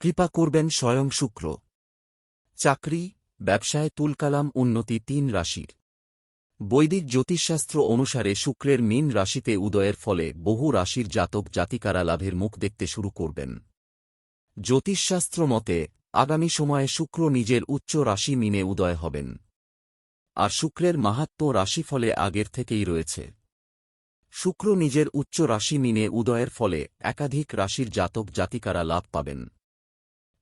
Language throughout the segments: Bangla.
কৃপা করবেন স্বয়ং শুক্র। চাকরি, ব্যবসায় তুলকালাম উন্নতি তিন রাশির। বৈদিক জ্যোতিষশাস্ত্র অনুসারে শুক্রের মীন রাশিতে উদয়ের ফলে বহু রাশির জাতক জাতিকারা লাভের মুখ দেখতে শুরু করবেন। জ্যোতিষশাস্ত্র মতে, আগামী সময়ে শুক্র নিজের উচ্চ রাশি মিনে উদয় হবেন। আর শুক্রের মাহাত্ম্য রাশিফলে আগের থেকেই রয়েছে। শুক্র নিজের উচ্চ রাশি মিনে উদয়ের ফলে একাধিক রাশির জাতক জাতিকারা লাভ পাবেন।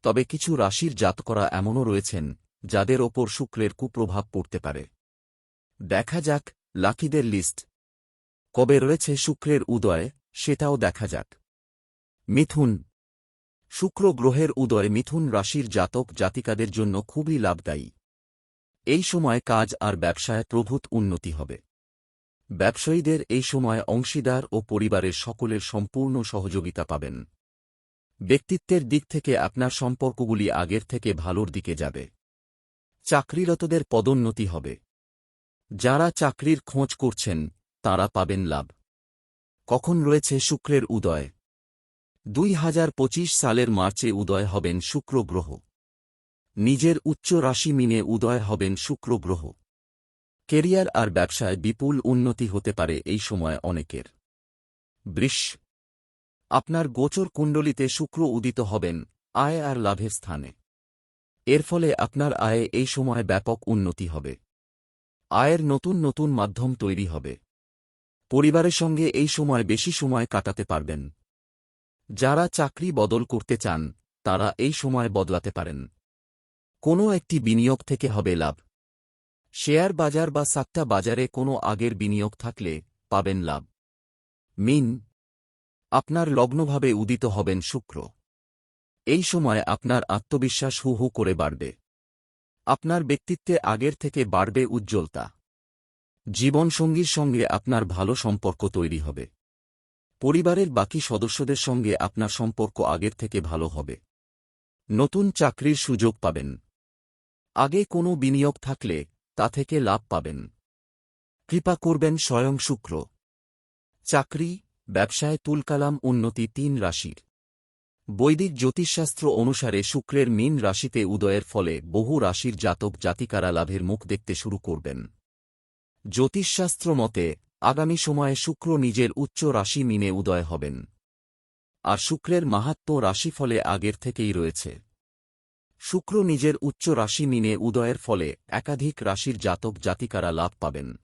তবে কিছু রাশির জাতকরা এমনও রয়েছেন, যাদের ওপর শুক্রের কুপ্রভাব পড়তে পারে। দেখা যাক, লাকিদের লিস্ট। কবে রয়েছে শুক্রের উদয়, সেটাও দেখা যাক। মিথুন। শুক্র গ্রহের উদয় মিথুন রাশির জাতক জাতিকাদের জন্য খুবই লাভদায়ী। এই সময় কাজ আর ব্যবসায় প্রভূত উন্নতি হবে। ব্যবসায়ীদের এই সময় অংশীদার ও পরিবারের সকলের সম্পূর্ণ সহযোগিতা পাবেন। ব্যক্তিত্বের দিক থেকে আপনার সম্পর্কগুলি আগের থেকে ভালোর দিকে যাবে। চাকরিরতদের পদোন্নতি হবে। যারা চাকরির খোঁজ করছেন, তারা পাবেন লাভ। কখন রয়েছে শুক্রের উদয়? দুই হাজার পঁচিশ সালের মার্চে উদয় হবেন শুক্র গ্রহ। নিজের উচ্চ রাশি মিনে উদয় হবেন শুক্র গ্রহ। কেরিয়ার আর ব্যবসায় বিপুল উন্নতি হতে পারে এই সময় অনেকের। বৃষ আপনার গোচর কুণ্ডলিতে শুক্র উদিত হবেন, আয় আর লাভের স্থানে। এর ফলে আপনার আয়ে এই সময় ব্যাপক উন্নতি হবে। আয়ের নতুন নতুন মাধ্যম তৈরি হবে। পরিবারের সঙ্গে এই সময় বেশি সময় কাটাতে পারবেন। যারা চাকরি বদল করতে চান, তারা এই সময় বদলাতে পারেন। কোনো একটি বিনিয়োগ থেকে হবে লাভ। শেয়ার বাজার বা সাত্তা বাজারে কোনো আগের বিনিয়োগ থাকলে পাবেন লাভ। মিন আপনার লগ্নভাবে উদিত হবেন শুক্র। এই সময় আপনার আত্মবিশ্বাস হু হু করে বাড়বে। আপনার ব্যক্তিত্বে আগের থেকে বাড়বে উজ্জ্বলতা। জীবনসঙ্গীর সঙ্গে আপনার ভালো সম্পর্ক তৈরি হবে। পরিবারের বাকি সদস্যদের সঙ্গে আপনার সম্পর্ক আগের থেকে ভালো হবে। নতুন চাকরির সুযোগ পাবেন। আগে কোনো বিনিয়োগ থাকলে তা থেকে লাভ পাবেন। কৃপা করবেন স্বয়ং শুক্র। চাকরি ব্যবসায় তুলকালাম উন্নতি তিন রাশির। বৈদিক জ্যোতিষশাস্ত্র অনুসারে শুক্রের মীন রাশিতে উদয়ের ফলে বহু রাশির জাতক জাতিকারা লাভের মুখ দেখতে শুরু করবেন। জ্যোতিষশাস্ত্র মতে, আগামী সময়ে শুক্র নিজের উচ্চ রাশি মিনে উদয় হবেন। আর শুক্রের মাহাত্ম্য রাশিফলে আগের থেকেই রয়েছে। শুক্র নিজের উচ্চ রাশি মিনে উদয়ের ফলে একাধিক রাশির জাতক জাতিকারা লাভ পাবেন।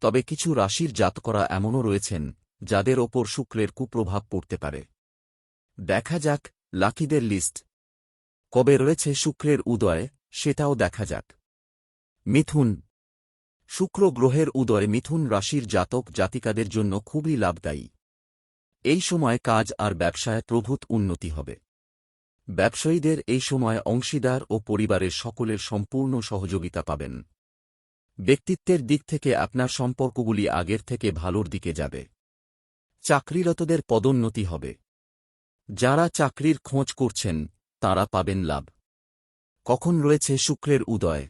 তবে কিছু রাশির জাতকরা এমনও রয়েছেন যাদের ওপর শুক্রের কুপ্রভাব পড়তে পারে। দেখা যাক, লাকিদের লিস্ট। কবে রয়েছে শুক্রের উদয়, সেটাও দেখা যাক। মিথুন। শুক্র গ্রহের উদয় মিথুন রাশির জাতক জাতিকাদের জন্য খুবই লাভদায়ী। এই সময় কাজ আর ব্যবসায় প্রভূত উন্নতি হবে। ব্যবসায়ীদের এই সময় অংশীদার ও পরিবারের সকলের সম্পূর্ণ সহযোগিতা পাবেন। ব্যক্তিত্বের দিক থেকে আপনার সম্পর্কগুলি আগের থেকে ভালোর দিকে যাবে। চাকরিরতদের পদোন্নতি হবে। যারা চাকরির খোঁজ করছেন তারা পাবেন লাভ। কখন রয়েছে শুক্রের উদয়?